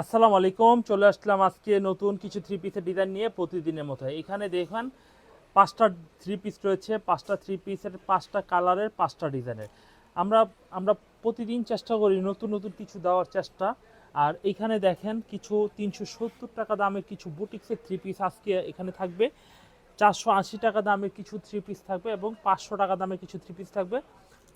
আসসালামু আলাইকুম চলে আসলাম আজকে নতুন কিছু থ্রি পিসের ডিজাইন নিয়ে প্রতিদিনের মতো। এখানে দেখুন পাঁচটা থ্রি পিস রয়েছে পাঁচটা থ্রি পিসের পাঁচটা কালারের পাঁচটা ডিজাইনের আমরা আমরা প্রতিদিন চেষ্টা করি নতুন নতুন কিছু দেওয়ার চেষ্টা। আর এখানে দেখেন কিছু তিনশো সত্তর টাকা দামের কিছু বুটিক্সের থ্রি পিস আজকে এখানে থাকবে। চারশো আশি টাকা দামের কিছু থ্রি পিস থাকবে এবং পাঁচশো টাকা দামের কিছু থ্রি পিস থাকবে।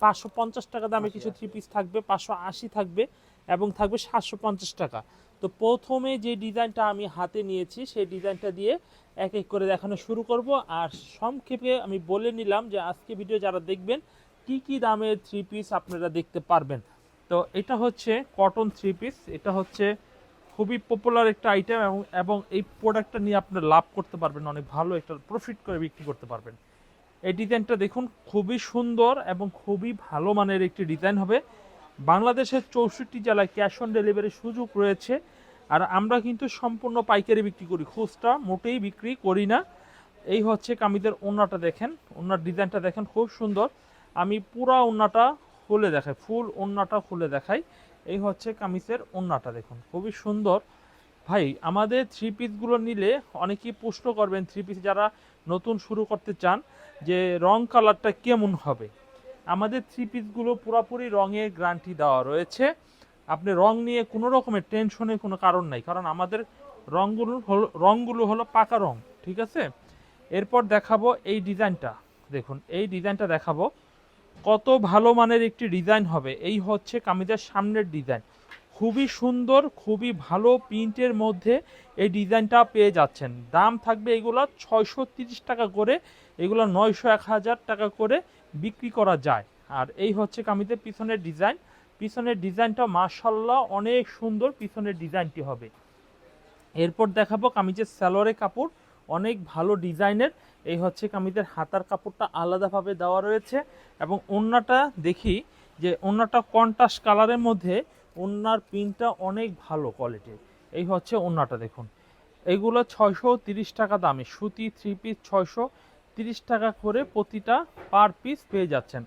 পাঁচশো পঞ্চাশ টাকা দামের কিছু থ্রি পিস থাকবে পাঁচশো আশি থাকবে এবং থাকবে সাতশো পঞ্চাশ টাকা। তো প্রথমে যে ডিজাইনটা আমি হাতে নিয়েছি, সেই ডিজাইনটা দিয়ে এক এক করে দেখানো শুরু করব। আর সংক্ষেপে আমি বলে নিলাম যে আজকে ভিডিও যারা দেখবেন, কি কি দামের থ্রি পিস আপনারা দেখতে পারবেন। তো এটা হচ্ছে কটন থ্রি পিস এটা হচ্ছে খুবই পপুলার একটা আইটেম এবং এবং এই প্রোডাক্টটা নিয়ে আপনারা লাভ করতে পারবেন, অনেক ভালো একটা প্রফিট করে বিক্রি করতে পারবেন। এই ডিজাইনটা দেখুন, খুবই সুন্দর এবং খুবই ভালো মানের একটি ডিজাইন হবে। বাংলাদেশের চৌষট্টি জেলায় ক্যাশ অন ডেলিভারির সুযোগ রয়েছে। আর আমরা কিন্তু সম্পূর্ণ পাইকারি বিক্রি করি। খুচরা মোটেই বিক্রি করি না। এই হচ্ছে কামিদের ওন্নাটা দেখেন। ওন্নার ডিজাইনটা দেখেন, খুব সুন্দর। আমি পুরা ওন্নাটা খুলে দেখাই, ফুল ওন্নাটা খুলে দেখাই। এই হচ্ছে কামিজের ওন্নাটা দেখুন, খুবই সুন্দর। ভাই, আমাদের থ্রি পিসগুলো নিলে অনেকেই প্রশ্ন করবেন থ্রি পিস যারা নতুন শুরু করতে চান, যে রং কালারটা কেমন হবে? আমাদের থ্রি পিসগুলো পুরোপুরি রঙের গ্যারান্টি দেওয়া রয়েছে। আপনি রং নিয়ে কোনো রকমের টেনশনের কোনো কারণ নাই, কারণ আমাদের রঙগুলো হলো রঙগুলো হলো পাকা রং, ঠিক আছে? এরপর দেখাবো এই ডিজাইনটা দেখুন, এই ডিজাইনটা দেখাবো। কত ভালো মানের একটি ডিজাইন হবে। এই হচ্ছে কামিজের সামনের ডিজাইন খুবই সুন্দর, খুবই ভালো প্রিন্টের মধ্যে এই ডিজাইনটা পেয়ে যাচ্ছেন। দাম থাকবে এগুলো ছয়শো টাকা করে, এগুলো নয়শো এক হাজার টাকা করে বিক্রি করা যায়। আর এই হচ্ছে কামিজের পিছনের ডিজাইন। পিছনের ডিজাইনটা মার্শাল্লাহ অনেক সুন্দর পিছনের ডিজাইনটি হবে। এরপর দেখাবো কামিজের স্যালোয়ারের কাপড়। অনেক ভালো ডিজাইনের। এই হচ্ছে কামিজের হাতার কাপড়টা আলাদাভাবে দেওয়া রয়েছে এবং ওন্নাটা দেখি যে ওন্নাটা কন্ট্রাস্ট কালারের মধ্যে ওন্নার প্রিন্টটা অনেক ভালো কোয়ালিটির। এই হচ্ছে ওন্নাটা দেখুন। এগুলো ছয়শো তিরিশ টাকা দামে। সুতি থ্রি পিস ছয়শো তিরিশ টাকা করে প্রতিটা পার পিস পেয়ে যাচ্ছেন।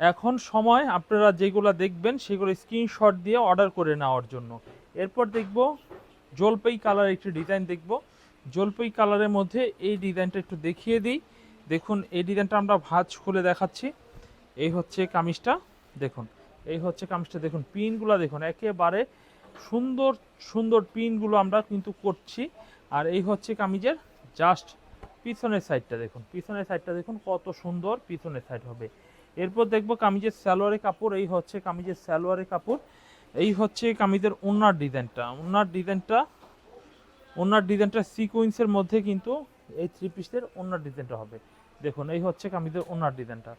এখন সময়, আপনারা যেগুলো দেখবেন সেগুলো স্ক্রিনশট দিয়ে অর্ডার করে নেওয়ার জন্য। এরপর দেখব, জলপাই কালার একটি ডিজাইন দেখব। জলপাই কালারের মধ্যে এই ডিজাইনটা একটু দেখিয়ে দিই। দেখুন, এই ডিজাইনটা আমরা ভাজ খুলে দেখাচ্ছি। এই হচ্ছে কামিজটা, দেখুন। এই হচ্ছে কামিজটা, দেখুন, পিনগুলো দেখুন, একেবারে সুন্দর সুন্দর পিনগুলো আমরা কিন্তু করছি। আর এই হচ্ছে কামিজের জাস্ট পিছনের সাইডটা দেখুন, পিছনের সাইডটা দেখুন কত সুন্দর পিছনের সাইড হবে। এরপর দেখব কামিজের সালোয়ারের কাপড়, এই হচ্ছে কামিজের সালোয়ারের কাপড়, এই হচ্ছে কামিজের ওনার ডিজাইনটা। ওনার ডিজাইনটা ওনার ডিজাইনটা সিকোয়েন্সের মধ্যে কিন্তু এই থ্রি পিসের ওনার ডিজাইনটা হবে। দেখুন, এই হচ্ছে কামিজের ওনার ডিজাইনটা।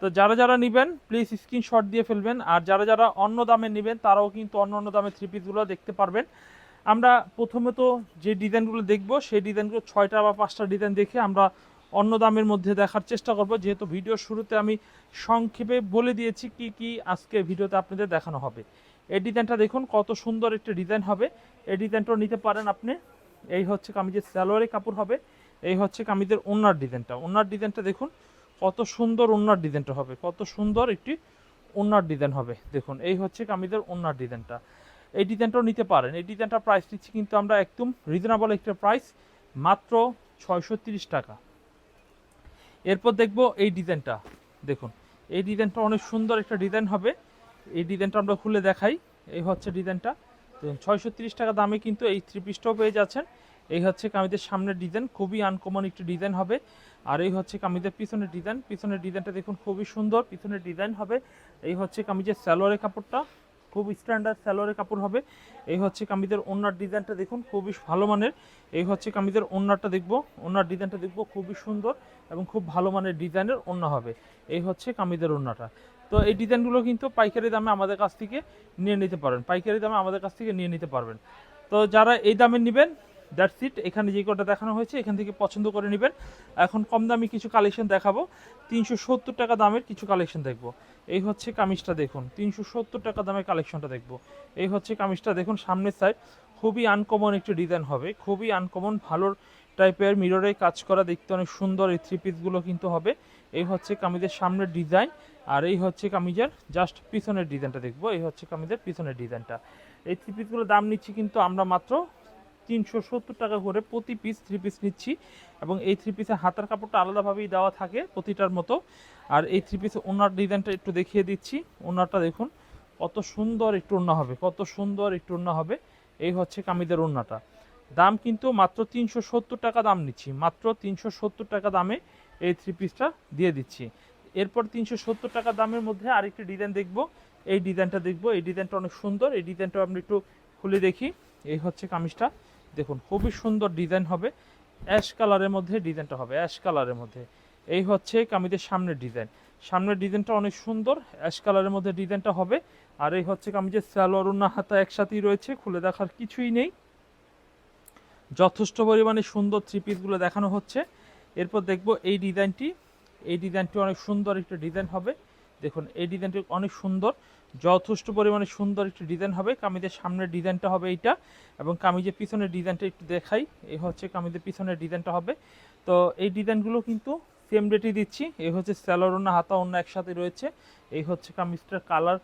তো যারা যারা নেবেন প্লিজ স্ক্রিনশট দিয়ে ফেলবেন। আর যারা যারা অন্য দামে নেবেন, তারাও কিন্তু অন্য অন্য দামে থ্রি পিসগুলো দেখতে পারবেন। আমরা প্রথমে তো যে ডিজাইনগুলো দেখব, সেই ডিজাইনগুলো ছয়টা বা পাঁচটা ডিজাইন দেখে আমরা অন্য দামের মধ্যে দেখার চেষ্টা করব। যেহেতু ভিডিওর শুরুতে আমি সংক্ষেপে বলে দিয়েছি কি কি আজকে ভিডিওতে আপনাদের দেখানো হবে। এই ডিজাইনটা দেখুন, কত সুন্দর একটি ডিজাইন হবে। এই ডিজাইনটাও নিতে পারেন আপনি। এই হচ্ছে কামিজের স্যালোয়ারের কাপড় হবে। এই হচ্ছে কামিজের ওনার ডিজাইনটা। ওনার ডিজাইনটা দেখুন, কত সুন্দর ওনার ডিজাইনটা হবে। কত সুন্দর একটি ওনার ডিজাইন হবে। দেখুন, এই হচ্ছে কামিজের ওনার ডিজাইনটা। এই ডিজাইনটাও নিতে পারেন। এই ডিজাইনটা প্রাইস দিচ্ছি কিন্তু আমরা একদম রিজনেবল একটা প্রাইস মাত্র ছয়শো টাকা। এরপর দেখব এই ডিজাইনটা। দেখুন, এই ডিজাইনটা অনেক সুন্দর একটা ডিজাইন হবে। এই ডিজাইনটা আমরা খুলে দেখাই। এই হচ্ছে ডিজাইনটা। ছয়শো টাকা দামে কিন্তু এই থ্রি পিসটাও পেয়ে যাচ্ছেন। এই হচ্ছে কামিজের সামনের ডিজাইন, খুবই আনকমন একটি ডিজাইন হবে। আর এই হচ্ছে কামিজের পিছনের ডিজাইন। পিছনের ডিজাইনটা দেখুন, খুবই সুন্দর। পিছনের ডিজাইন হবে। এই হচ্ছে কামিজের সালোয়ারের কাপড়টা। খুব স্ট্যান্ডার্ড স্যালোয়ারের কাপড় হবে। এই হচ্ছে কামিজের ওনার ডিজাইনটা দেখুন, খুবই ভালো মানের। এই হচ্ছে কামিজের ওনারটা দেখব ওনার ডিজাইনটা দেখব, খুবই সুন্দর এবং খুব ভালো মানের ডিজাইনের ওনা হবে। এই হচ্ছে কামিজের ওনাটা তো এই ডিজাইনগুলো কিন্তু পাইকারি দামে আমাদের কাছ থেকে নিয়ে নিতে পারেন, পাইকারি দামে আমাদের কাছ থেকে নিয়ে নিতে পারবেন। তো যারা এই দামে নেবেন দ্যাটস ইট। এখানে যে কটা দেখানো হয়েছে, এখান থেকে পছন্দ করে নেবেন। এখন কম দামি কিছু কালেকশন দেখাবো। তিনশো সত্তর টাকা দামের কিছু কালেকশন দেখব। এই হচ্ছে কামিজটা দেখুন। তিনশো সত্তর টাকা দামের কালেকশনটা দেখব। এই হচ্ছে কামিজটা দেখুন, সামনের সাইড খুবই আনকমন একটি ডিজাইন হবে। খুবই আনকমন ভালো টাইপের মিররে কাজ করা, দেখতে অনেক সুন্দর। এই থ্রি পিসগুলো কিন্তু হবে। এই হচ্ছে কামিজের সামনের ডিজাইন আর এই হচ্ছে কামিজের জাস্ট পিছনের ডিজাইনটা দেখব। এই হচ্ছে কামিজের পিছনের ডিজাইনটা এই থ্রি পিসগুলোর দাম নিচ্ছি কিন্তু আমরা মাত্র তিনশো সত্তর টাকা করে প্রতি পিস থ্রি পিস নিচ্ছি এবং এই থ্রি পিসের হাতার কাপড়টা আলাদাভাবেই দেওয়া থাকে প্রতিটার মতো। আর এই থ্রি পিসের ওনার ডিজাইনটা একটু দেখিয়ে দিচ্ছি। ওনারটা দেখুন, কত সুন্দর একটু ওড়না হবে, কত সুন্দর একটু ওড়না হবে। এই হচ্ছে কামিদের ওড়নাটা। দাম কিন্তু মাত্র তিনশো সত্তর টাকা দাম নিচ্ছি। মাত্র তিনশো সত্তর টাকা দামে এই থ্রি পিসটা দিয়ে দিচ্ছি। এরপর তিনশো সত্তর টাকা দামের মধ্যে আরেকটি ডিজাইন দেখব। এই ডিজাইনটা দেখব। এই ডিজাইনটা অনেক সুন্দর। এই ডিজাইনটা আমরা একটু খুলে দেখি। এই হচ্ছে কামিজটা। দেখুন, খুবই সুন্দর ডিজাইন হবে। অ্যাশ কালারের মধ্যে ডিজাইনটা হবে অ্যাশ কালারের মধ্যে। এই হচ্ছে কামিজের সামনের ডিজাইন সামনের ডিজাইনটা অনেক সুন্দর অ্যাশ কালারের মধ্যে ডিজাইনটা হবে। আর এই হচ্ছে কামিজের সালোয়ার উন্না হাতা একসাথেই রয়েছে, খুলে দেখার কিছুই নেই। যথেষ্ট পরিমাণে সুন্দর থ্রি পিসগুলো দেখানো হচ্ছে। এরপর দেখব এই ডিজাইনটি এই ডিজাইনটি অনেক সুন্দর একটা ডিজাইন হবে। দেখুন, এই ডিজাইনটি অনেক সুন্দর। যথেষ্ট পরিমাণে সুন্দর একটি ডিজাইন হবে। কামিজের সামনের ডিজাইনটা হবে এইটা এবং কামিজের পিছনের ডিজাইনটা একটু দেখাই। এই হচ্ছে কামিজের পিছনের ডিজাইনটা হবে। তো এই ডিজাইনগুলো কিন্তু সেম রেটই দিচ্ছি। এই হচ্ছে স্যালোর ওনা হাতা অন্য একসাথে রয়েছে। এই হচ্ছে কামিজটার কালার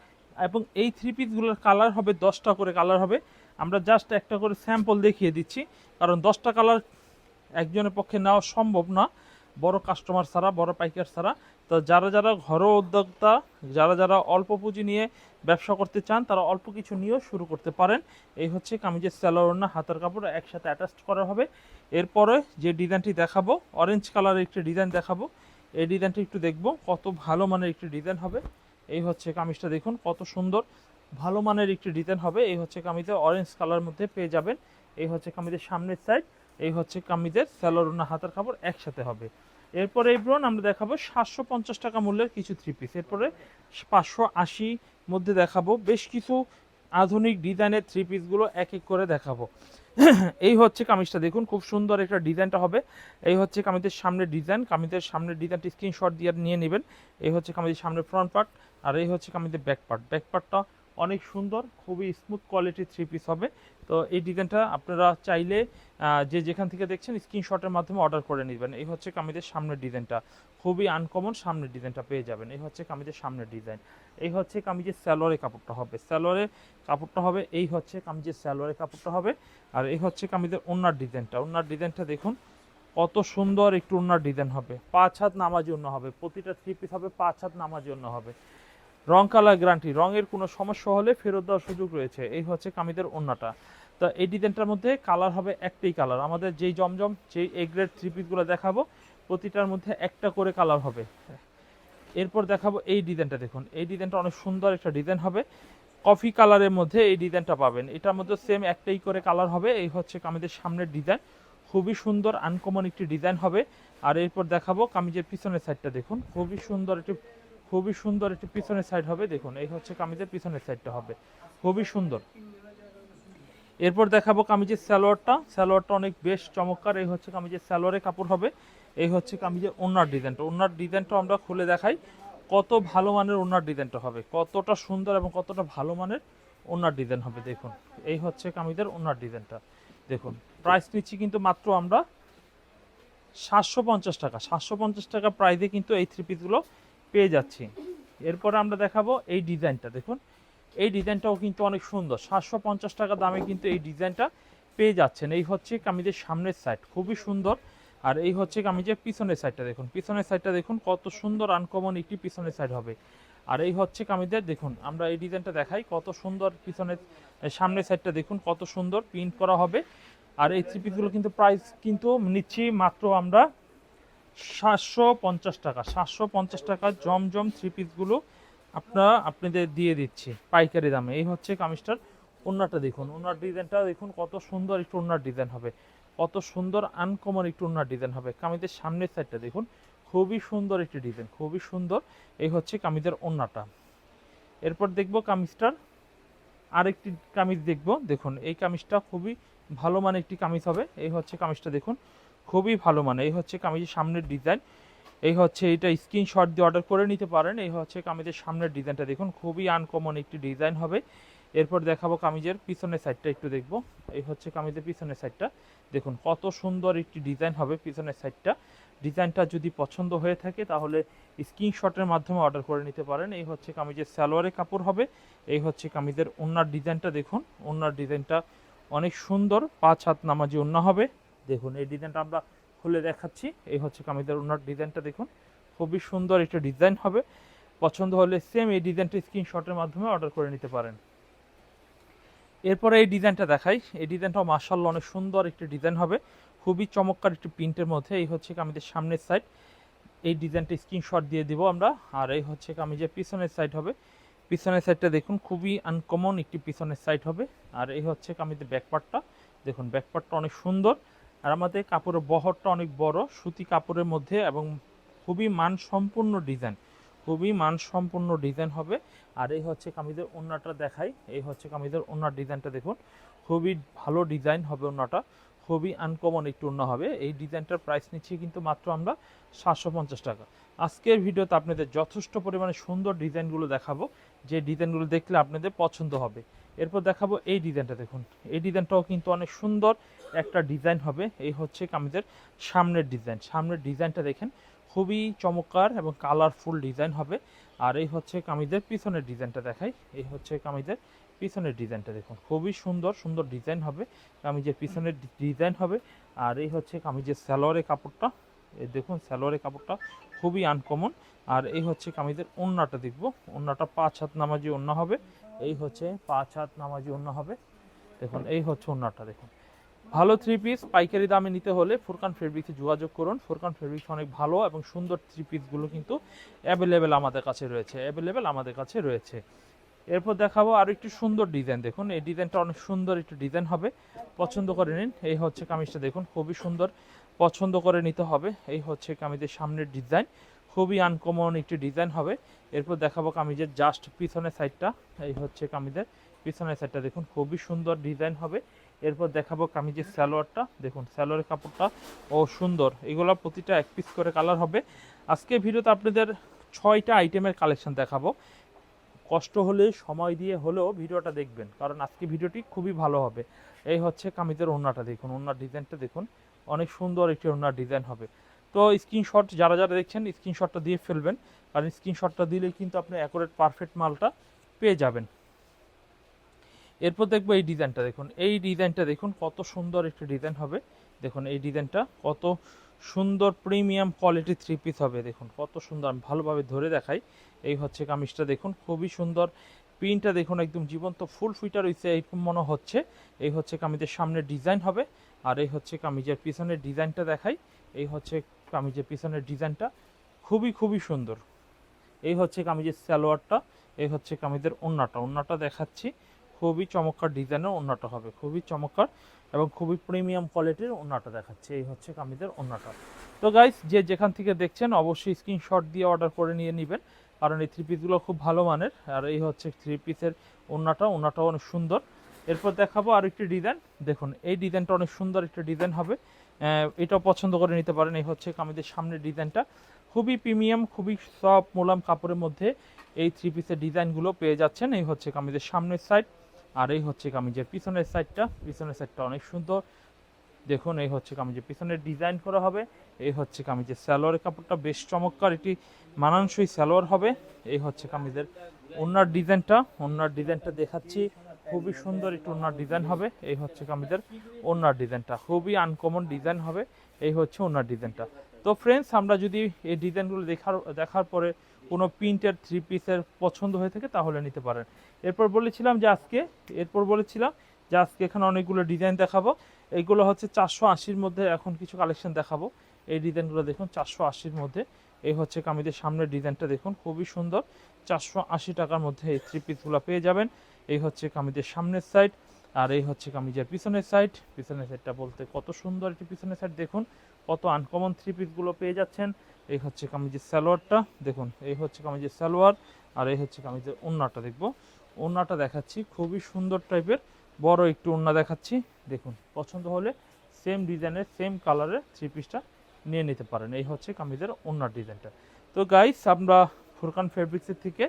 এবং এই থ্রি পিসগুলোর কালার হবে দশটা করে কালার হবে। আমরা জাস্ট একটা করে স্যাম্পল দেখিয়ে দিচ্ছি। কারণ দশটা কালার একজনের পক্ষে নেওয়া সম্ভব না। বড় কাস্টমার ছাড়া, বড় পাইকার ছাড়া। তো যারা যারা ঘরোয়া উদ্যোক্তা, যারা যারা অল্প পুঁজি নিয়ে ব্যবসা করতে চান, তারা অল্প কিছু নিয়েও শুরু করতে পারেন। এই হচ্ছে কামিজের স্যালোর না হাতের কাপড় একসাথে অ্যাটাচ করা হবে। এরপরে যে ডিজাইনটি দেখাবো অরেঞ্জ কালারের একটি ডিজাইন দেখাবো। এই ডিজাইনটি একটু দেখব, কত ভালো মানের একটি ডিজাইন হবে। এই হচ্ছে কামিজটা দেখুন, কত সুন্দর ভালো মানের একটি ডিজাইন হবে। এই হচ্ছে কামিজের অরেঞ্জ কালার মধ্যে পেয়ে যাবেন। এই হচ্ছে কামিজের সামনের সাইড এই হচ্ছে কামিজের স্যালোরুনা হাতের কাপড় একসাথে হবে। এরপরে এই ব্রন আমরা দেখাবো সাতশো পঞ্চাশ টাকা মূল্যের কিছু থ্রি পিস এরপরে পাঁচশো আশি মধ্যে দেখাবো বেশ কিছু আধুনিক ডিজাইনের থ্রি পিসগুলো এক এক করে দেখাবো। এই হচ্ছে কামিজটা দেখুন, খুব সুন্দর একটা ডিজাইনটা হবে। এই হচ্ছে কামিজের সামনের ডিজাইন, কামিজের সামনের ডিজাইনটি স্ক্রিনশট দিয়ে নিয়ে নেবেন। এই হচ্ছে কামিজের সামনের ফ্রন্ট পার্ট আর এই হচ্ছে কামিজের ব্যাক পার্ট ব্যাক পার্টটা অনেক সুন্দর, খুবই স্মুথ কোয়ালিটির থ্রি পিস হবে। তো এই ডিজাইনটা আপনারা চাইলে যে যেখান থেকে দেখছেন স্ক্রিনশটের মাধ্যমে অর্ডার করে নেবেন। এই হচ্ছে কামিজের সামনের ডিজাইনটা। খুবই আনকমন সামনের ডিজাইনটা পেয়ে যাবেন। এই হচ্ছে কামিজের সামনের ডিজাইন। এই হচ্ছে কামিজের স্যালোয়ারের কাপড়টা হবে। স্যালোয়ারের কাপড়টা হবে, এই হচ্ছে কামিজের স্যালোয়ারের কাপড়টা হবে। আর এই হচ্ছে কামিজের ওনার ডিজাইনটা। ওনার ডিজাইনটা দেখুন, কত সুন্দর একটু ওনার ডিজাইন হবে। পাঁচ হাত নামার জন্য হবে। প্রতিটা থ্রি পিস হবে, পাঁচ হাত নামার জন্য হবে। রং কালার গ্যারান্টি, রঙের কোনো সমস্যা হলে ফেরত দেওয়ার সুযোগ রয়েছে। এই হচ্ছে কামিদের ওন্নাটা তো এই ডিজাইনটার মধ্যে কালার হবে একটাই কালার। আমাদের যেই জমজম, যেই এ গ্রেড থ্রি দেখাবো, প্রতিটার মধ্যে একটা করে কালার হবে। এরপর দেখাবো এই ডিজাইনটা দেখুন। এই ডিজাইনটা অনেক সুন্দর একটা ডিজাইন হবে। কফি কালারের মধ্যে এই ডিজাইনটা পাবেন। এটার মধ্যে সেম একটাই করে কালার হবে। এই হচ্ছে কামিজের সামনের ডিজাইন। খুবই সুন্দর আনকমন একটি ডিজাইন হবে। আর এরপর দেখাবো কামিজের পিছনের সাইডটা দেখুন। খুবই সুন্দর একটি খুবই সুন্দর একটি পিছনের সাইড হবে, দেখুন, এই হচ্ছে কামিজের পিছনের সাইডটা হবে। খুবই সুন্দর। এরপর দেখাবো কামিজের সালোয়ারটা। সালোয়ারটা অনেক বেশ চমৎকার, এই হচ্ছে কামিজের সালোয়ারের কাপড় হবে, এই হচ্ছে কামিজের ওনার ডিজাইনটা ওনার ডিজাইনটা আমরা খুলে দেখাই, কত ভালো মানের ওনার ডিজাইনটা হবে, কতটা সুন্দর এবং কতটা ভালো মানের ওনার ডিজাইন হবে, দেখুন। এই হচ্ছে কামিজের ওনার ডিজাইনটা দেখুন। প্রাইস নিচ্ছি কিন্তু মাত্র আমরা সাতশো পঞ্চাশ টাকা। সাতশো পঞ্চাশ টাকা প্রাইসে কিন্তু এই থ্রি পিসগুলো পেয়ে যাচ্ছি। এরপরে আমরা দেখাবো এই ডিজাইনটা, দেখুন। এই ডিজাইনটাও কিন্তু অনেক সুন্দর। সাতশো পঞ্চাশ টাকা দামে কিন্তু এই ডিজাইনটা পেয়ে যাচ্ছেন। এই হচ্ছে কামিজের সামনের সাইড খুবই সুন্দর। আর এই হচ্ছে কামিজের পিছনের সাইডটা দেখুন। পিছনের সাইডটা দেখুন, কত সুন্দর আনকমন একটি পিছনের সাইড হবে। আর এই হচ্ছে কামিজের, দেখুন, আমরা এই ডিজাইনটা দেখাই, কত সুন্দর পিছনের সামনের সাইডটা দেখুন, কত সুন্দর প্রিন্ট করা হবে। আর এই থ্রি পিসগুলো কিন্তু প্রাইস কিন্তু নিচ্ছি মাত্র আমরা সাতশো পঞ্চাশ টাকা, সাতশো পঞ্চাশ টাকা জমজম থ্রি পিসগুলো আপনারা আপনাদের দিয়ে দিচ্ছি পাইকারি দামে। এই হচ্ছে কামিজটার ওনারটা দেখুন ওনার ডিজাইনটা দেখুন কত সুন্দর একটু ওনার ডিজাইন হবে, কত সুন্দর আনকমন একটু ওনার ডিজাইন হবে। কামিজের সামনের সাইডটা দেখুন, খুবই সুন্দর একটি ডিজাইন, খুবই সুন্দর। এই হচ্ছে কামিজের ওনাটা এরপর দেখব কামিজটার আরেকটি কামিজ দেখব। দেখুন, এই কামিজটা খুবই ভালো মানের একটি কামিজ হবে। এই হচ্ছে কামিজটা দেখুন খুবই ভালো মানে। এই হচ্ছে কামিজের সামনের ডিজাইন এই হচ্ছে এটা স্ক্রিনশট দিয়ে অর্ডার করে নিতে পারেন। এই হচ্ছে কামিজের সামনের ডিজাইনটা দেখুন। খুবই আনকমন একটি ডিজাইন হবে। এরপর দেখাবো কামিজের পিছনের সাইডটা একটু দেখব। এই হচ্ছে কামিজের পিছনের সাইডটা দেখুন, কত সুন্দর একটি ডিজাইন হবে পিছনের সাইডটা ডিজাইনটা যদি পছন্দ হয়ে থাকে, তাহলে স্ক্রিনশটের মাধ্যমে অর্ডার করে নিতে পারেন। এই হচ্ছে কামিজের সালোয়ারের কাপড় হবে। এই হচ্ছে কামিজের ওনার ডিজাইনটা দেখুন। ওনার ডিজাইনটা অনেক সুন্দর। পাঁচ হাত নামাজি ওন্না হবে। দেখুন, এই ডিজাইনটা আমরা খুলে দেখাচ্ছি। এই হচ্ছে কামিজের ওনার ডিজাইনটা দেখুন। খুবই সুন্দর একটা ডিজাইন হবে। পছন্দ হলে সেম এই ডিজাইনটা স্ক্রিনশটের মাধ্যমে অর্ডার করে নিতে পারেন। এরপরে এই ডিজাইনটা দেখাই। এই ডিজাইনটাও মার্শাল্লাহ অনেক সুন্দর একটি ডিজাইন হবে। খুবই চমৎকার একটি প্রিন্টের মধ্যে। এই হচ্ছে কামিজের সামনের সাইড এই ডিজাইনটা স্ক্রিনশট দিয়ে দিব আমরা। আর এই হচ্ছে কামিজের পিছনের সাইড হবে। পিছনের সাইডটা দেখুন, খুবই আনকমন একটি পিছনের সাইড হবে। আর এই হচ্ছে কামিজের ব্যাকপার্টটা দেখুন ব্যাকপার্টটা অনেক সুন্দর। আর আমাদের কাপড়ের বহরটা অনেক বড়, সুতি কাপড়ের মধ্যে এবং খুবই মানসম্পন্ন ডিজাইন, খুবই মানসম্পন্ন ডিজাইন হবে। আর এই হচ্ছে কামিজের ওন্নাটা দেখাই, এই হচ্ছে কামিজের ওন্নার ডিজাইনটা দেখুন। খুবই ভালো ডিজাইন হবে ওন্নাটা খুবই আনকমন একটু ওন্না হবে। এই ডিজাইনটার প্রাইস নিচ্ছি কিন্তু মাত্র আমরা সাতশো পঞ্চাশ টাকা। আজকের ভিডিওতে আপনাদের যথেষ্ট পরিমাণে সুন্দর ডিজাইনগুলো দেখাবো। যে ডিজাইনগুলো দেখলে আপনাদের পছন্দ হবে। এরপর দেখাবো এই ডিজাইনটা দেখুন। এই ডিজাইনটাও কিন্তু অনেক সুন্দর একটা ডিজাইন হবে। এই হচ্ছে কামিজের সামনের ডিজাইন। সামনের ডিজাইনটা দেখেন, খুবই চমৎকার এবং কালারফুল ডিজাইন হবে। আর এই হচ্ছে কামিজের পিছনের ডিজাইনটা দেখাই। এই হচ্ছে কামিজের পিছনের ডিজাইনটা দেখুন। খুবই সুন্দর সুন্দর ডিজাইন হবে। কামিজের পিছনের ডিজাইন হবে। আর এই হচ্ছে কামিজের সালোয়ারের কাপড়টা। দেখুন, সালোয়ারের কাপড়টা খুবই আনকমন আর এই হচ্ছে কামিজের ওন্নাটা দেখব। ওন্নাটা পাঁচ হাত নামাজি ওন্না হবে। এই হচ্ছে পাঁচ হাত নামাজি ওন্না হবে। দেখুন, এই হচ্ছে ওন্নাটা, দেখুন। ভালো থ্রি পিস পাইকারি দামে নিতে হলে ফুরকান ফেব্রিক্সে যোগাযোগ করুন। ফুরকান ফেব্রিক্স অনেক ভালো এবং সুন্দর থ্রি পিসগুলো কিন্তু অ্যাভেলেবেল আমাদের কাছে রয়েছে অ্যাভেলেবেল আমাদের কাছে রয়েছে। এরপর দেখাবো আরও একটি সুন্দর ডিজাইন দেখুন। এই ডিজাইনটা অনেক সুন্দর একটি ডিজাইন হবে। পছন্দ করে নিন। এই হচ্ছে কামিজটা, দেখুন, খুবই সুন্দর। পছন্দ করে নিতে হবে। এই হচ্ছে কামিজের সামনের ডিজাইন খুবই আনকমন একটি ডিজাইন হবে। এরপর দেখাবো কামিজের জাস্ট পিছনের সাইডটা এই হচ্ছে কামিজের পিছনের সাইডটা দেখুন, খুবই সুন্দর ডিজাইন হবে। এরপর দেখাবো কামিজের সালোয়ারটা। দেখুন, সালোয়ারের কাপড়টা ও সুন্দর। এগুলো প্রতিটা এক পিস করে কালার হবে। আজকে ভিডিওতে আপনাদের ছয়টা আইটেমের কালেকশন দেখাবো। কষ্ট হলে, সময় দিয়ে হলেও ভিডিওটা দেখবেন। কারণ আজকে ভিডিওটি খুবই ভালো হবে। এই হচ্ছে কামিজের ওড়নাটা। দেখুন, ওড়নার ডিজাইনটা দেখুন। অনেক সুন্দর একটি ওনার ডিজাইন হবে। তো স্ক্রিনশট যারা যারা দেখছেন স্ক্রিনশটটা দিয়ে ফেলবেন। কারণ স্ক্রিনশটটা দিলেই কিন্তু আপনি অ্যাকোরেট পারফেক্ট মালটা পেয়ে যাবেন। এরপর দেখব এই ডিজাইনটা দেখুন। এই ডিজাইনটা দেখুন, কত সুন্দর একটি ডিজাইন হবে। দেখুন, এই ডিজাইনটা কত সুন্দর প্রিমিয়াম কোয়ালিটি থ্রি পিস হবে। দেখুন, কত সুন্দর ভালোভাবে ধরে দেখাই। এই হচ্ছে কামিজটা, দেখুন, খুবই সুন্দর। প্রিন্টটা দেখুন, একদম জীবন্ত, ফুল ফিটার হয়েছে এরকম মনে হচ্ছে। এই হচ্ছে কামিজের সামনে ডিজাইন হবে, আর এই হচ্ছে কামিজের পিছনের ডিজাইনটা দেখাই। এই হচ্ছে কামিজের পিছনের ডিজাইনটা, খুবই খুবই সুন্দর। এই হচ্ছে কামিজের সালোয়ারটা, এই হচ্ছে কামিজের ওন্নাটা। ওন্নাটা দেখাচ্ছি, খুবই চমৎকার ডিজাইনের ওন্নাটা হবে, খুবই চমৎকার এবং খুবই প্রিমিয়াম কোয়ালিটির ওন্নাটা দেখাচ্ছে, এই হচ্ছে কামিজের ওন্নাটা। তো গাইস যে যেখান থেকে দেখছেন, অবশ্যই স্ক্রিনশট দিয়ে অর্ডার করে নিয়ে নেবেন। কারণ এই থ্রি পিসগুলো খুব ভালো মানের। আর এই হচ্ছে থ্রি পিসের ওন্নাটা, ওন্নাটাও অনেক সুন্দর। এরপর দেখাবো আর একটি ডিজাইন দেখুন, এই ডিজাইনটা অনেক সুন্দর একটা ডিজাইন হবে। এটাও পছন্দ করে নিতে পারেন। এই হচ্ছে কামিজের সামনের ডিজাইনটা খুবই প্রিমিয়াম খুবই সফট মোলাম কাপড়ের মধ্যে এই থ্রি পিসের ডিজাইনগুলো পেয়ে যাচ্ছেন। এই হচ্ছে কামিজের সামনের সাইড আর এই হচ্ছে কামিজের পিছনের সাইডটা পিছনের সাইডটা অনেক সুন্দর। দেখুন, এই হচ্ছে কামিজের পিছনের ডিজাইন করা হবে। এই হচ্ছে কামিজের সালোয়ারের কাপড়টা বেশ চমৎকার, এটি মানানসই সালোয়ার হবে। এই হচ্ছে কামিজের ওনার ডিজাইনটা। ওনার ডিজাইনটা দেখাচ্ছি, খুবই সুন্দর একটু ওনার ডিজাইন হবে। এই হচ্ছে কামিজের ওনার ডিজাইনটা, খুবই আনকমন ডিজাইন হবে। এই হচ্ছে ওনার ডিজাইনটা। তো ফ্রেন্ডস আমরা যদি এই ডিজাইনগুলো দেখার দেখার পরে কোনো প্রিন্টের থ্রি পিসের পছন্দ হয়ে থাকে, তাহলে নিতে পারেন। এরপর বলেছিলাম যে আজকে, এরপর বলেছিলাম যে আজকে এখানে অনেকগুলো ডিজাইন দেখাবো। এইগুলো হচ্ছে চারশো আশির মধ্যে এখন কিছু কালেকশন দেখাবো। এই ডিজাইনগুলো দেখুন, চারশো আশির মধ্যে। এই হচ্ছে কামিজের সামনের ডিজাইনটা দেখুন, খুবই সুন্দর। চারশো আশি টাকার মধ্যে এই থ্রি পিসগুলো পেয়ে যাবেন। এই হচ্ছে কামিজের সামনের সাইড আর এই হচ্ছে কামিজের পিছনের সাইড পিছনের সাইডটা বলতে কত সুন্দর একটি পিছনের সাইড দেখুন, কত আনকমন থ্রি পিসগুলো পেয়ে যাচ্ছেন। এই হচ্ছে কামিজের সালোয়ারটা, দেখুন, এই হচ্ছে কামিজের সালোয়ার, আর এই হচ্ছে কামিজের ওন্নাটা দেখব। ওন্নাটা দেখাচ্ছি, খুবই সুন্দর টাইপের বড় একটু ওড়না দেখাচ্ছি। দেখুন, পছন্দ হলে সেম ডিজাইনের সেম কালারের থ্রি পিসটা নিয়ে নিতে পারেন। এই হচ্ছে কামিজের ওড়নার ডিজাইনটা তো গাইস আমরা ফুরকান ফেব্রিক্সের থেকে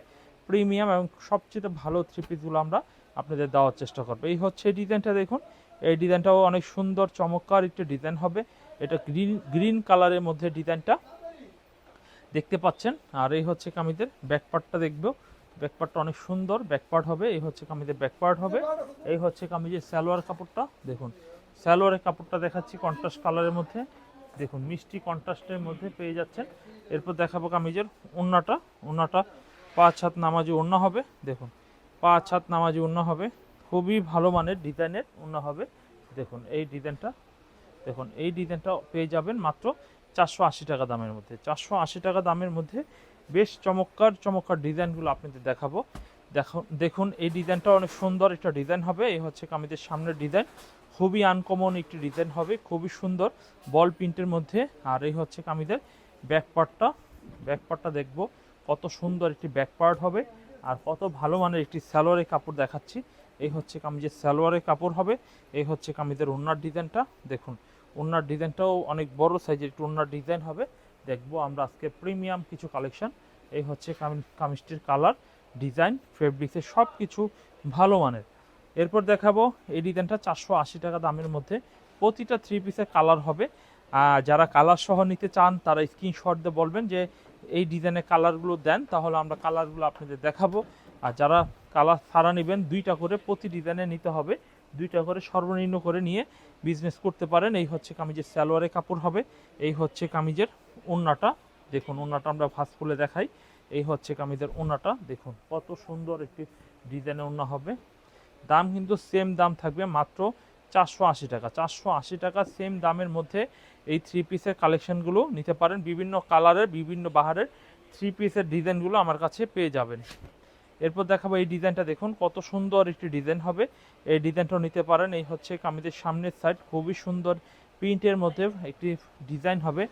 প্রিমিয়াম এবং সবচেয়ে ভালো থ্রি পিসগুলো আমরা আপনাদের দেওয়ার চেষ্টা করব। এই হচ্ছে ডিজাইনটা দেখুন। এই ডিজাইনটাও অনেক সুন্দর, চমৎকার একটি ডিজাইন হবে। এটা গ্রিন গ্রিন কালারের মধ্যে ডিজাইনটা দেখতে পাচ্ছেন। আর এই হচ্ছে কামিজের ব্যাকপার্টটা দেখব। ব্যাকপার্টটা অনেক সুন্দর, ব্যাকপার্ট হবে, এই হচ্ছে কামিজের ব্যাকপার্ট হবে, এই হচ্ছে কামিজের সালোয়ার কাপড়টা, দেখুন, সালোয়ারের কাপড়টা দেখাচ্ছি কন্ট্রাস্ট কালারের মধ্যে, দেখুন, মিষ্টি কন্ট্রাস্টের মধ্যে পেয়ে যাচ্ছেন, এরপর দেখাবো কামিজের ওন্নাটা ওন্নাটা পাঁচ হাত নামাজি ওন্না হবে, দেখুন, পাঁচ হাত নামাজি ওন্না হবে, খুবই ভালো মানের ডিজাইনের ওন্না হবে, দেখুন, এই ডিজাইনটা, দেখুন, এই ডিজাইনটা পেয়ে যাবেন মাত্র চারশো আশি টাকা দামের মধ্যে, চারশো আশি টাকা দামের মধ্যে বেশ চমৎকার চমৎকার ডিজাইনগুলো আপনাদের দেখাবো। দেখুন দেখুন, এই ডিজাইনটা অনেক সুন্দর একটা ডিজাইন হবে। এই হচ্ছে কামিজের সামনের ডিজাইন। খুবই আনকমন একটি ডিজাইন হবে, খুবই সুন্দর বল প্রিন্টের মধ্যে। আর এই হচ্ছে কামিজের ব্যাক পার্টটা দেখব, কত সুন্দর একটি ব্যাক পার্ট হবে। আর কত ভালো মানের একটি সালোয়ারের কাপড় দেখাচ্ছি। এই হচ্ছে কামিজের সালোয়ারের কাপড় হবে। এই হচ্ছে কামিজের ওনার ডিজাইনটা। দেখুন ওনার ডিজাইনটাও অনেক বড় সাইজের একটু ওনার ডিজাইন হবে। দেখব আমরা আজকে প্রিমিয়াম কিছু কালেকশন এই হচ্ছে কামি- কামিজটির কালার ডিজাইন ফেব্রিক্সের সব কিছু ভালো মানের। এরপর দেখাবো এই ডিজাইনটা চারশো আশি টাকা দামের মধ্যে। প্রতিটা থ্রি পিসের কালার হবে। যারা কালার সহ নিতে চান, তারা স্ক্রিনশট দিয়ে বলবেন যে এই ডিজাইনের কালারগুলো দেন, তাহলে আমরা কালারগুলো আপনাদের দেখাবো। আর যারা কালার ছাড়া নেবেন, দুইটা করে প্রতি ডিজাইনে নিতে হবে। দুইটা করে সর্বনিম্ন করে নিয়ে বিজনেস করতে পারেন। এই হচ্ছে কামিজের সালোয়ারের কাপড় হবে। এই হচ্ছে কামিজের ওন্নাটা দেখুন ওন্নাটা আমরা ভাস খুলে দেখাই। এই হচ্ছে কামিজের ওন্নাটা দেখুন কত সুন্দর একটি ডিজাইনের ওন্না হবে। দাম কিন্তু সেম দাম থাকবে মাত্র চারশো আশি টাকা। চারশো আশি টাকা সেম দামের মধ্যে এই থ্রি পিসের কালেকশনগুলো নিতে পারেন। বিভিন্ন কালারের বিভিন্ন বাহারের থ্রি পিসের ডিজাইনগুলো আমার কাছে পেয়ে যাবেন। এরপর দেখাবো এই ডিজাইনটা, দেখুন কত সুন্দর একটি ডিজাইন হবে। এই ডিজাইনটাও নিতে পারেন। এই হচ্ছে কামিজের সামনের সাইড খুবই সুন্দর প্রিন্টের মধ্যে একটি ডিজাইন হবে।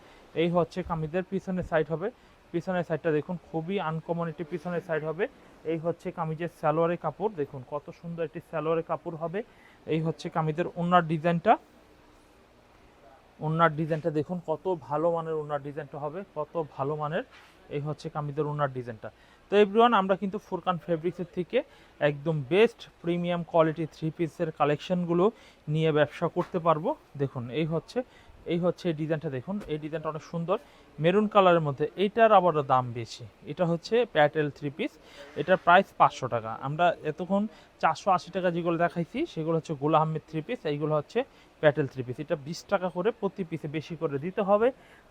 এই হচ্ছে কামিজের পিছনের সাইড হবে। পিছনের সাইডটা দেখুন, খুবই আনকমন একটি পিছনের সাইড হবে। এই হচ্ছে কামিজের সালোয়ারের কাপড়, দেখুন কত সুন্দর একটি সালোয়ারের কাপড় হবে। এই হচ্ছে কামিজের ওনার ডিজাইনটা ওনার ডিজাইনটা দেখুন, কত ভালো মানের ওনার ডিজাইনটা হবে, কত ভালো মানের এই হচ্ছে কামিজের ওনার ডিজাইনটা তো এভরিওয়ান আমরা কিন্তু ফুরকান ফেব্রিক্সের থেকে একদম বেস্ট প্রিমিয়াম কোয়ালিটি থ্রি পিসের কালেকশনগুলো নিয়ে ব্যবসা করতে পারব। দেখুন, এই হচ্ছে এই হচ্ছে ডিজাইনটা দেখুন, এই ডিজাইনটা অনেক সুন্দর। মেরুন কালারের মধ্যে এইটার আবার দাম বেশি। এটা হচ্ছে প্যাটেল থ্রি পিস। এটার প্রাইস পাঁচশো টাকা। আমরা এতক্ষণ চারশো আশি টাকা যেগুলো দেখাইছি, সেগুলো হচ্ছে গোলা আহমেদ থ্রি পিস, এইগুলো হচ্ছে প্যাটেল থ্রি পিস। এটা বিশ টাকা করে প্রতি পিসে বেশি করে দিতে হবে।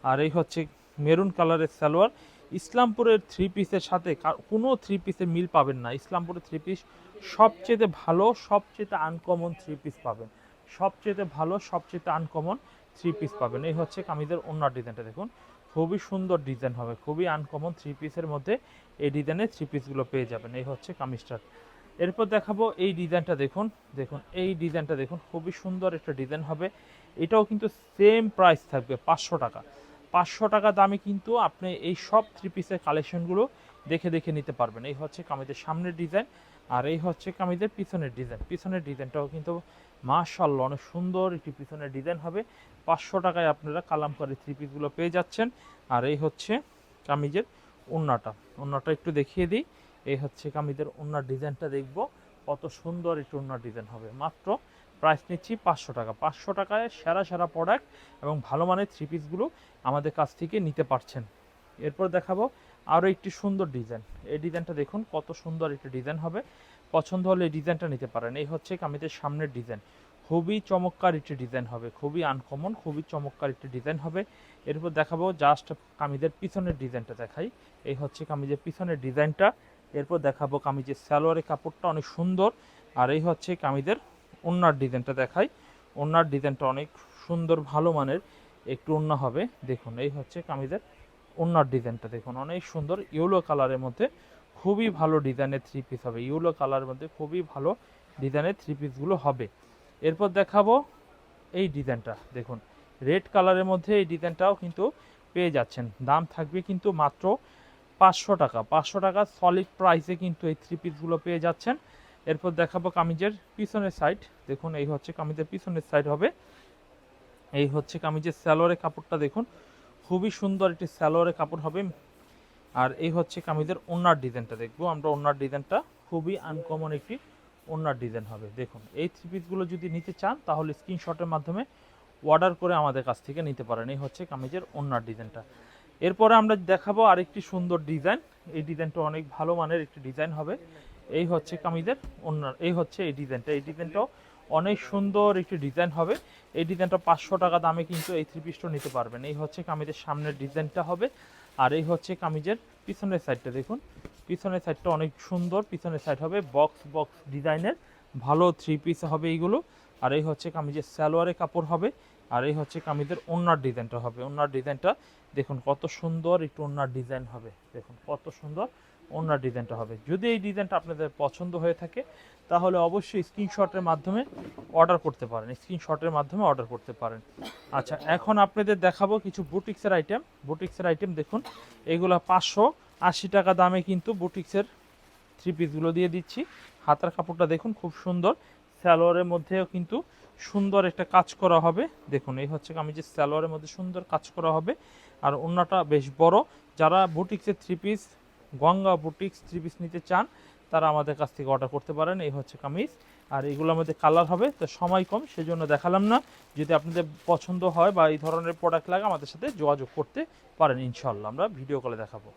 আর এই হচ্ছে মেরুন কালারের সালোয়ার। ইসলামপুরের থ্রি পিসের সাথে কোনো থ্রি পিসের মিল পাবেন না। ইসলামপুরের থ্রি পিস সবচেয়ে ভালো, সবচেয়ে আনকমন থ্রি পিস পাবেন। সবচেয়ে ভালো, সবচেয়ে আনকমন। থ্রি পিস পাবেন। এই হচ্ছে কামিজের অন্য ডিজাইনটা দেখুন। খুবই সুন্দর ডিজাইন হবে, খুবই আনকমন থ্রি পিসের মধ্যে এই ডিজাইনের থ্রি পিসগুলো পেয়ে যাবেন। এই হচ্ছে কামিজটার। এরপর দেখাবো এই ডিজাইনটা দেখুন। দেখুন, এই ডিজাইনটা দেখুন, খুবই সুন্দর একটা ডিজাইন হবে। এটাও কিন্তু সেম প্রাইস থাকবে, পাঁচশো টাকা। পাঁচশো টাকা দামে কিন্তু আপনি এই সব থ্রি পিসের কালেকশনগুলো দেখে দেখে নিতে পারবেন। এই হচ্ছে কামিজের সামনের ডিজাইন আর এই হচ্ছে কামিজের পিছনের ডিজাইন পিছনের ডিজাইনটাও কিন্তু মাশাল্লাহ অনেক সুন্দর একটি পিছনের ডিজাইন হবে। পাঁচশো টাকায় আপনারা কালামকারি থ্রি পিসগুলো পেয়ে যাচ্ছেন। আর এই হচ্ছে কামিজের ওন্নাটা। ওন্নাটা একটু দেখিয়ে দিই। এই হচ্ছে কামিজের ওন্নার ডিজাইনটা দেখব। কত সুন্দর একটু ওন্নার ডিজাইন হবে। মাত্র প্রাইস নিচ্ছি পাঁচশো টাকা। পাঁচশো টাকায় সেরা সেরা প্রোডাক্ট এবং ভালো মানের থ্রি পিসগুলো আমাদের কাছ থেকে নিতে পারছেন। এরপর দেখাবো আরও একটি সুন্দর ডিজাইন। এই ডিজাইনটা দেখুন কত সুন্দর একটি ডিজাইন হবে। পছন্দ হলে এই ডিজাইনটা নিতে পারেন। এই হচ্ছে কামিজের সামনের ডিজাইন। খুবই চমৎকার একটি ডিজাইন হবে, খুবই আনকমন খুবই চমৎকার একটি ডিজাইন হবে। এরপর দেখাবো জাস্ট কামিজের পিছনের ডিজাইনটা দেখাই। এই হচ্ছে কামিজের পিছনের ডিজাইনটা এরপর দেখাবো কামিজের সালোয়ারের কাপড়টা অনেক সুন্দর। আর এই হচ্ছে কামিজের ওনার ডিজাইনটা দেখাই। ওনার ডিজাইনটা অনেক সুন্দর, ভালো মানের। একটু ওন্না হবে, দেখুন, এই হচ্ছে কামিজের ওনার ডিজাইনটা দেখুন, অনেক সুন্দর। ইয়েলো কালারের মধ্যে খুবই ভালো ডিজাইনের থ্রি পিস হবে। ইয়েলো কালারের মধ্যে খুবই ভালো ডিজাইনের থ্রি পিসগুলো হবে। এরপর দেখাবো এই ডিজাইনটা। দেখুন, রেড কালারের মধ্যে এই ডিজাইনটাও কিন্তু পেয়ে যাচ্ছেন। দাম থাকবে কিন্তু মাত্র পাঁচশো টাকা। পাঁচশো টাকা সলিড প্রাইসে কিন্তু এই থ্রি পিসগুলো পেয়ে যাচ্ছেন। এরপর দেখাবো কামিজের পিছনের সাইড দেখুন, এই হচ্ছে কামিজের পিছনের সাইড হবে। এই হচ্ছে কামিজের স্যালোয়ারের কাপড়টা দেখুন। খুবই সুন্দর একটি স্যালোয়ারের কাপড় হবে। আর এই হচ্ছে কামিজের ওনার ডিজাইনটা। দেখব আমরা ওনার ডিজাইনটা। খুবই আনকমন একটি ওনার ডিজাইন হবে। দেখুন, এই থ্রি পিসগুলো যদি নিতে চান, তাহলে স্ক্রিনশটের মাধ্যমে অর্ডার করে আমাদের কাছ থেকে নিতে পারেন। এই হচ্ছে কামিজের ওনার ডিজাইনটা। এরপরে আমরা দেখাবো আরেকটি সুন্দর ডিজাইন। এই ডিজাইনটা অনেক ভালো মানের একটি ডিজাইন হবে। এই হচ্ছে কামিজের ওনার এই হচ্ছে এই ডিজাইনটা। এই ডিজাইনটাও অনেক সুন্দর একটি ডিজাইন হবে। এই ডিজাইনটা পাঁচশো টাকা দামে কিন্তু এই থ্রি পিসটা নিতে পারবেন। এই হচ্ছে কামিজের সামনের ডিজাইনটা হবে। আর এই হচ্ছে কামিজের পিছনের সাইডটা দেখুন। পিছনের সাইডটা অনেক সুন্দর, পিছনের সাইড হবে বক্স বক্স ডিজাইনের ভালো থ্রি পিস হবে এইগুলো। আর এই হচ্ছে কামিজের সালোয়ারের কাপড় হবে। আর এই হচ্ছে কামিজের ওনার ডিজাইনটা হবে। ওনার ডিজাইনটা দেখুন কত সুন্দর একটু ওনার ডিজাইন হবে। দেখুন কত সুন্দর ওনার ডিজাইনটা হবে। যদি এই ডিজাইনটা আপনাদের পছন্দ হয়ে থাকে, তাহলে অবশ্যই স্ক্রিনশটের মাধ্যমে অর্ডার করতে পারেন। স্ক্রিনশটের মাধ্যমে অর্ডার করতে পারেন। আচ্ছা এখন আপনাদের দেখাবো কিছু বুটিক্সের আইটেম বুটিক্সের আইটেম দেখুন, এগুলো পাঁচশো। আশি টাকা দামে কিন্তু বুটিক্সের থ্রি পিসগুলো দিয়ে দিচ্ছি। হাতার কাপড়টা দেখুন, খুব সুন্দর। স্যালোয়ারের মধ্যেও কিন্তু সুন্দর একটা কাজ করা হবে। দেখুন, এই হচ্ছে কামিজের স্যালোয়ারের মধ্যে সুন্দর কাজ করা হবে। আর অন্যটা বেশ বড়। যারা বুটিক্সের three piece Ganga boutiques three piece নিতে চান, তারা আমাদের কাছ থেকে অর্ডার করতে পারেন। এই হচ্ছে কামিজ। আর এগুলোর মধ্যে কালার হবে, তো সময় কম, সেজন্য দেখালাম না। যদি আপনাদের পছন্দ হয় বা এই ধরনের প্রোডাক্ট লাগে, আমাদের সাথে যোগাযোগ করতে পারেন ইনশাল্লাহ আমরা ভিডিও কলে দেখাবো।